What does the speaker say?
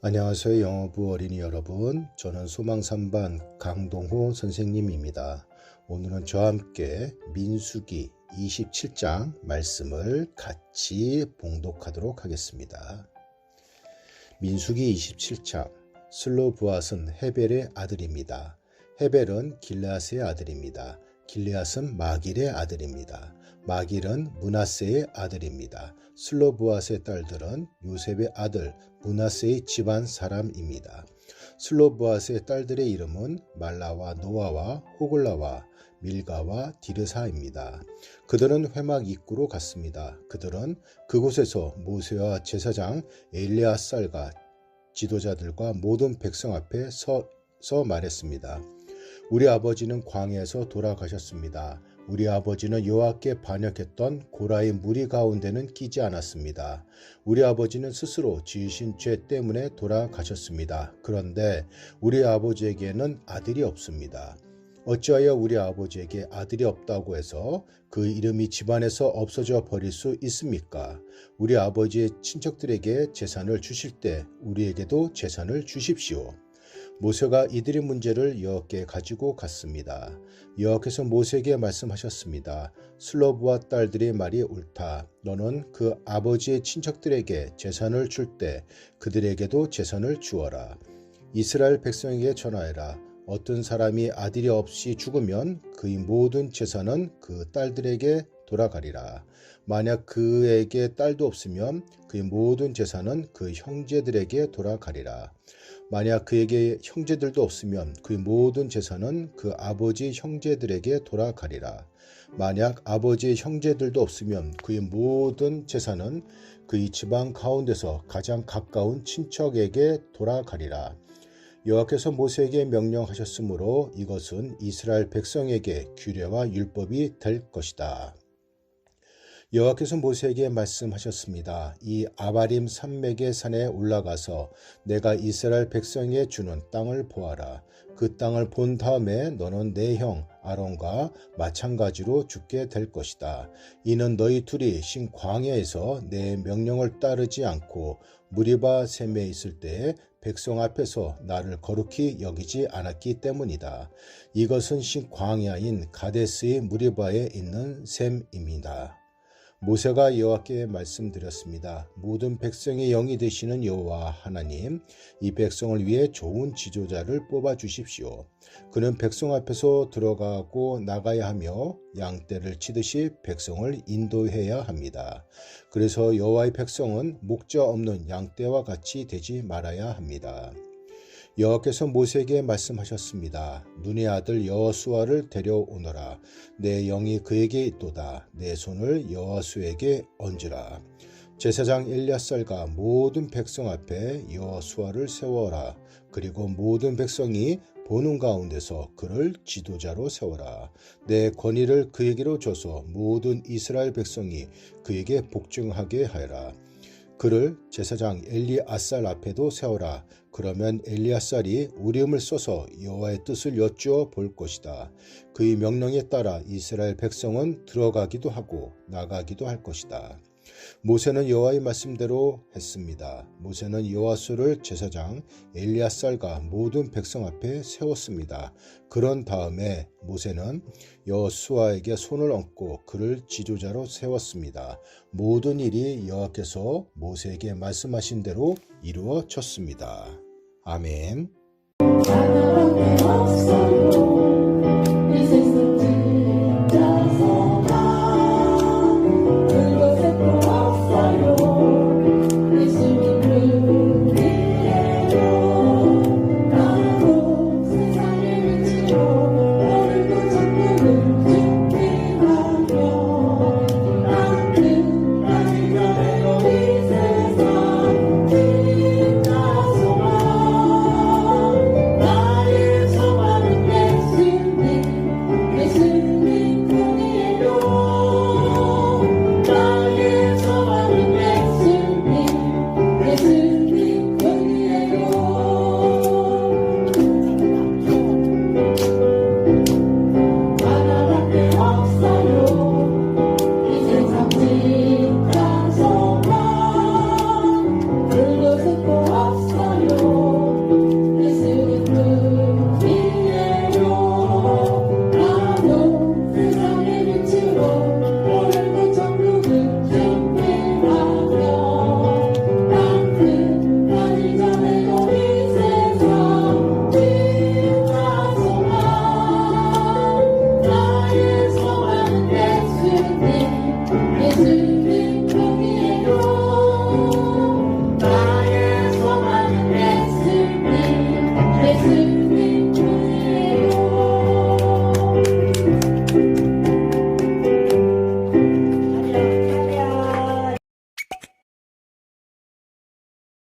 안녕하세요. 영어부 어린이 여러분. 저는 소망산반 강동호 선생님입니다. 오늘은 저와 함께 민수기 27장 말씀을 같이 봉독하도록 하겠습니다. 민수기 27장 슬로브앗은 헤벨의 아들입니다. 헤벨은 길라스의 아들입니다. 길리앗은 마길의 아들입니다. 마길은 문하세의 아들입니다. 슬로브앗의 딸들은 요셉의 아들 문하세의 집안 사람입니다. 슬로브앗의 딸들의 이름은 말라와 노아와 호글라와 밀가와 디르사입니다. 그들은 회막 입구로 갔습니다. 그들은 그곳에서 모세와 제사장 엘리아살과 지도자들과 모든 백성 앞에 서서 말했습니다. 우리 아버지는 광야에서 돌아가셨습니다. 우리 아버지는 여호와께 반역했던 고라의 무리 가운데는 끼지 않았습니다. 우리 아버지는 스스로 지으신 죄 때문에 돌아가셨습니다. 그런데 우리 아버지에게는 아들이 없습니다. 어찌하여 우리 아버지에게 아들이 없다고 해서 그 이름이 집안에서 없어져 버릴 수 있습니까? 우리 아버지의 친척들에게 재산을 주실 때 우리에게도 재산을 주십시오. 모세가 이들의 문제를 여호와께 가지고 갔습니다. 여호와께서 모세에게 말씀하셨습니다. 슬로브와 딸들의 말이 옳다. 너는 그 아버지의 친척들에게 재산을 줄 때 그들에게도 재산을 주어라. 이스라엘 백성에게 전하여라. 어떤 사람이 아들이 없이 죽으면 그의 모든 재산은 그 딸들에게 돌아가리라. 만약 그에게 딸도 없으면 그의 모든 재산은 그 형제들에게 돌아가리라. 만약 그에게 형제들도 없으면 그의 모든 재산은 그 아버지 형제들에게 돌아가리라. 만약 아버지의 형제들도 없으면 그의 모든 재산은 그의 지방 가운데서 가장 가까운 친척에게 돌아가리라. 여호와께서 모세에게 명령하셨으므로 이것은 이스라엘 백성에게 규례와 율법이 될 것이다. 여호와께서 모세에게 말씀하셨습니다. 이 아바림 산맥의 산에 올라가서 내가 이스라엘 백성에게 주는 땅을 보아라. 그 땅을 본 다음에 너는 내 형 아론과 마찬가지로 죽게 될 것이다. 이는 너희 둘이 신 광야에서 내 명령을 따르지 않고 무리바 셈에 있을 때 백성 앞에서 나를 거룩히 여기지 않았기 때문이다. 이것은 신 광야인 가데스의 무리바에 있는 셈입니다. 모세가 여호와께 말씀드렸습니다. 모든 백성의 영이 되시는 여호와 하나님, 이 백성을 위해 좋은 지도자를 뽑아 주십시오. 그는 백성 앞에서 들어가고 나가야 하며 양떼를 치듯이 백성을 인도해야 합니다. 그래서 여호와의 백성은 목자 없는 양떼와 같이 되지 말아야 합니다. 여호와께서 모세에게 말씀하셨습니다. 눈의 아들 여호수아를 데려오너라. 내 영이 그에게 있도다. 내 손을 여호수에게 얹으라. 제사장 엘리야살과 모든 백성 앞에 여호수아를 세워라. 그리고 모든 백성이 보는 가운데서 그를 지도자로 세워라. 내 권위를 그에게로 줘서 모든 이스라엘 백성이 그에게 복종하게 하여라. 그를 제사장 엘리아살 앞에도 세워라. 그러면 엘리아살이 우리음을 써서 여호와의 뜻을 여쭈어 볼 것이다. 그의 명령에 따라 이스라엘 백성은 들어가기도 하고 나가기도 할 것이다. 모세는 여호와의 말씀대로 했습니다. 모세는 여호와수를 제사장 엘리아살과 모든 백성 앞에 세웠습니다. 그런 다음에 모세는 여호수아에게 손을 얹고 그를 지도자로 세웠습니다. 모든 일이 여호와께서 모세에게 말씀하신 대로 이루어졌습니다. 아멘.